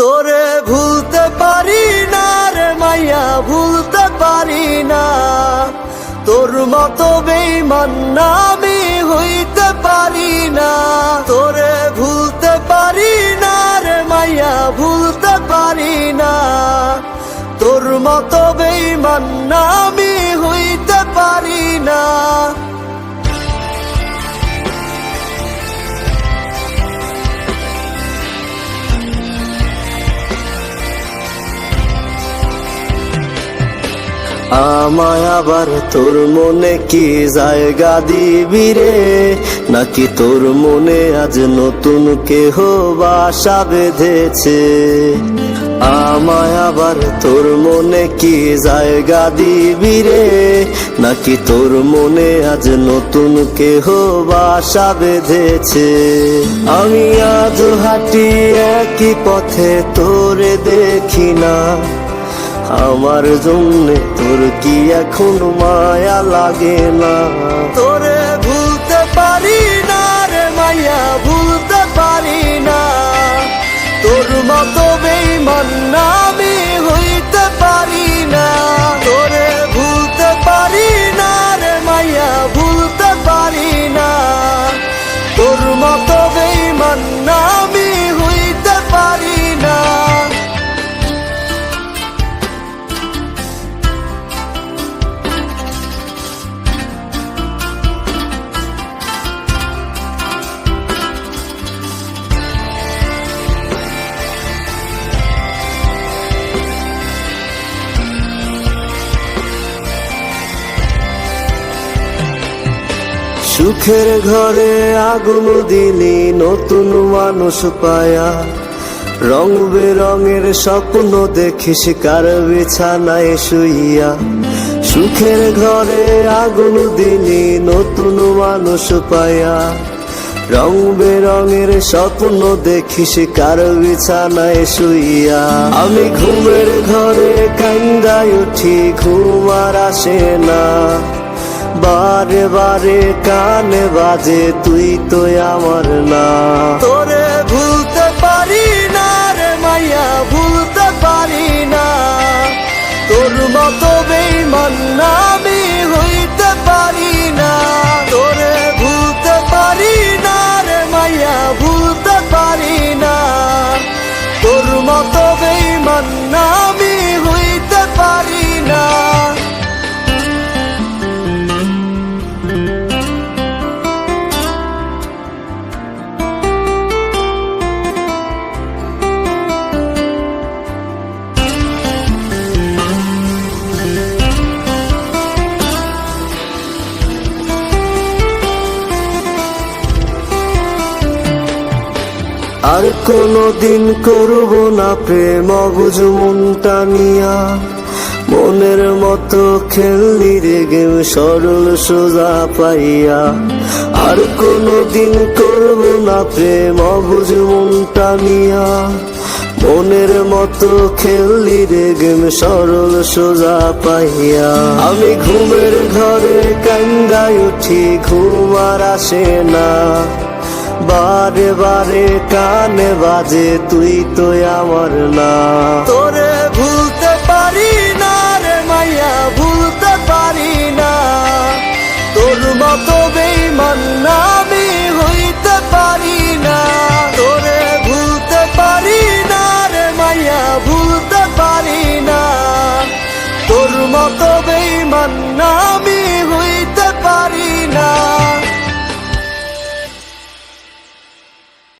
তোরে ভুলতে পারি না রে মাইয়া, ভুলতে পারি না। তোর মতো বেইমান আমি হইতে পারি না। তোরে ভুলতে পারি না রে মাইয়া, ভুলতে পারি না। তোর মতো বেইমান আমি হইতে পারি না। আমায় আবার তোর মনে কি জায়গা দিবি রে? নাকি তোর মনে আজ নতুন কেহ বাসা বেঁধেছে? আমায় আবার তোর মনে কি জায়গা দিবি রে? নাকি তোর মনে আজ নতুন কেহ বাসা বেঁধেছে? আমি আজ হাঁটি একই পথে, তোরে দেখি না। আমার জন্য তোর কি এখন মায়া লাগে না? তোরে ভুলতে পারি সুখের ঘরে আগুন দিলি নতুন মানুষ পায়া। রং বেরঙের স্বপ্ন দেখিস, কার বিছানায় শুইয়া। সুখের ঘরে আগুন দিলি নতুন মানুষ পায়া। রং বেরঙের স্বপ্ন দেখিস, কার বিছানায় শুইয়া। আমি ঘুমের ঘরে কান্দায় উঠি, ঘুম আর আসে না। বারে বারে কানে বাজে, তুই তো আমার না। তোরে ভুলতে পারি না রে মাইয়া, ভুলতে পারি না। তোর মতো বেইমান না আমি হইতে পারি না। তোরে ভুলতে পারি না রে মাইয়া, ভুলতে পারি না। তোর মতো বেইমান না আর কোনো দিন করব না প্রেম অবুঝ মনটা নিয়া। মনের মতো খেললি রে গেম সরল সোজা পাইয়া। আর কোনো দিন করব না প্রেম অবুঝ মনটা নিয়া। মনের মতো খেললি রে গেম সরল সোজা পাইয়া। আমি ঘুমের ঘরে কান্দায় উঠি, ঘুম আর আসে না। বারে বারে কানে বাজে, তুই তো আমার না। তোরে ভুলতে পারি না রে মাইয়া, ভুলতে পারি না। তোর মতো বেইমান না আমি হইতে পারি না। তোরে ভুলতে পারি না রে মাইয়া, ভুলতে পারি না। তোর মতো বেইমান না।